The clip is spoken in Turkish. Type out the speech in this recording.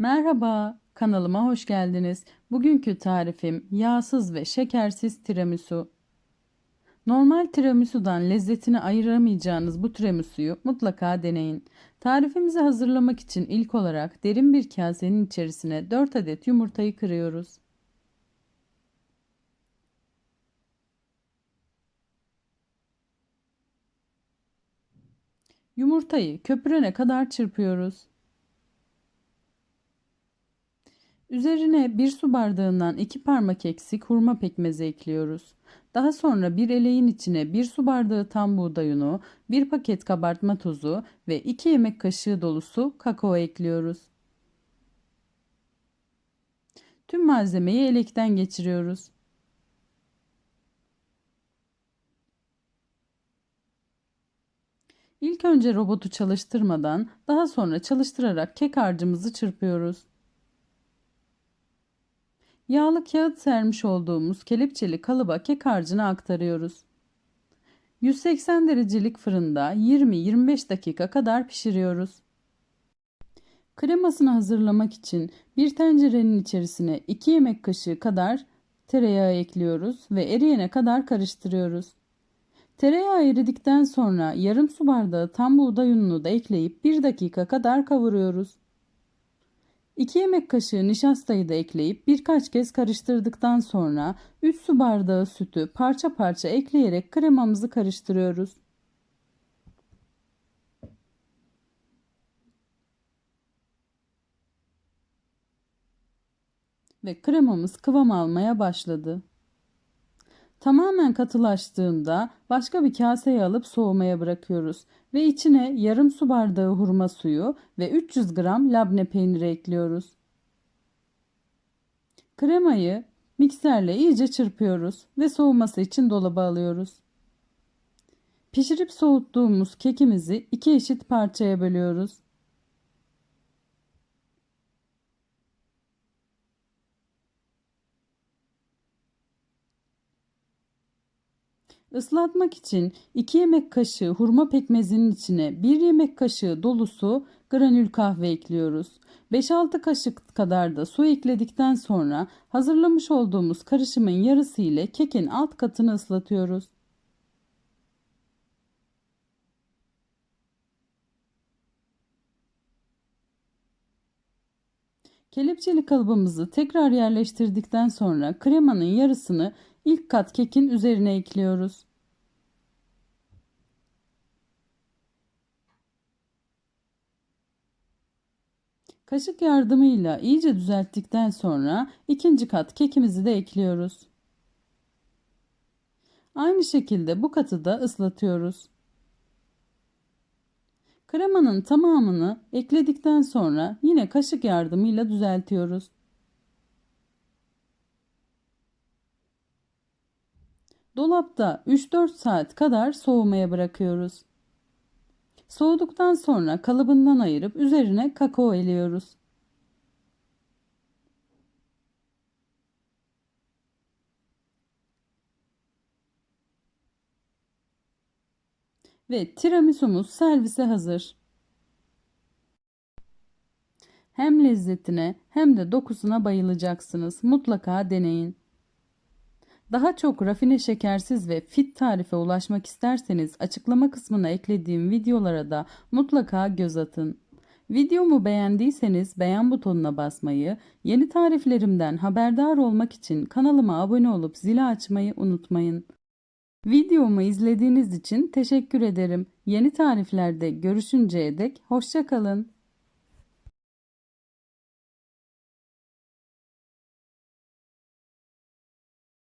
Merhaba, kanalıma hoş geldiniz. Bugünkü tarifim yağsız ve şekersiz tiramisu. Normal tiramisu'dan lezzetini ayıramayacağınız bu tiramisu'yu mutlaka deneyin. Tarifimizi hazırlamak için ilk olarak derin bir kasenin içerisine 4 adet yumurtayı kırıyoruz. Yumurtayı köpürene kadar çırpıyoruz. Üzerine bir su bardağından iki parmak eksik hurma pekmezi ekliyoruz. Daha sonra bir eleğin içine bir su bardağı tam buğday unu, bir paket kabartma tozu ve iki yemek kaşığı dolusu kakao ekliyoruz. Tüm malzemeyi elekten geçiriyoruz. İlk önce robotu çalıştırmadan daha sonra çalıştırarak kek harcımızı çırpıyoruz. Yağlı kağıt sermiş olduğumuz kelepçeli kalıba kek harcını aktarıyoruz. 180 derecelik fırında 20-25 dakika kadar pişiriyoruz. Kremasını hazırlamak için bir tencerenin içerisine 2 yemek kaşığı kadar tereyağı ekliyoruz ve eriyene kadar karıştırıyoruz. Tereyağı eridikten sonra yarım su bardağı tam buğday ununu da ekleyip 1 dakika kadar kavuruyoruz. 2 yemek kaşığı nişastayı da ekleyip birkaç kez karıştırdıktan sonra 3 su bardağı sütü parça parça ekleyerek kremamızı karıştırıyoruz. Ve kremamız kıvam almaya başladı. Tamamen katılaştığında başka bir kaseye alıp soğumaya bırakıyoruz ve içine yarım su bardağı hurma suyu ve 300 gram labne peyniri ekliyoruz. Kremayı mikserle iyice çırpıyoruz ve soğuması için dolaba alıyoruz. Pişirip soğuttuğumuz kekimizi iki eşit parçaya bölüyoruz. Islatmak için 2 yemek kaşığı hurma pekmezinin içine 1 yemek kaşığı dolusu granül kahve ekliyoruz. 5-6 kaşık kadar da su ekledikten sonra hazırlamış olduğumuz karışımın yarısı ile kekin alt katını ıslatıyoruz. Kelepçeli kalıbımızı tekrar yerleştirdikten sonra kremanın yarısını ilk kat kekin üzerine ekliyoruz. Kaşık yardımıyla iyice düzelttikten sonra ikinci kat kekimizi de ekliyoruz. Aynı şekilde bu katı da ıslatıyoruz. Kremanın tamamını ekledikten sonra yine kaşık yardımıyla düzeltiyoruz. Dolapta 3-4 saat kadar soğumaya bırakıyoruz. Soğuduktan sonra kalıbından ayırıp üzerine kakao eliyoruz. Ve tiramisumuz servise hazır. Hem lezzetine hem de dokusuna bayılacaksınız. Mutlaka deneyin. Daha çok rafine şekersiz ve fit tarife ulaşmak isterseniz açıklama kısmına eklediğim videolara da mutlaka göz atın. Videomu beğendiyseniz beğen butonuna basmayı, yeni tariflerimden haberdar olmak için kanalıma abone olup zili açmayı unutmayın. Videomu izlediğiniz için teşekkür ederim. Yeni tariflerde görüşünceye dek hoşçakalın.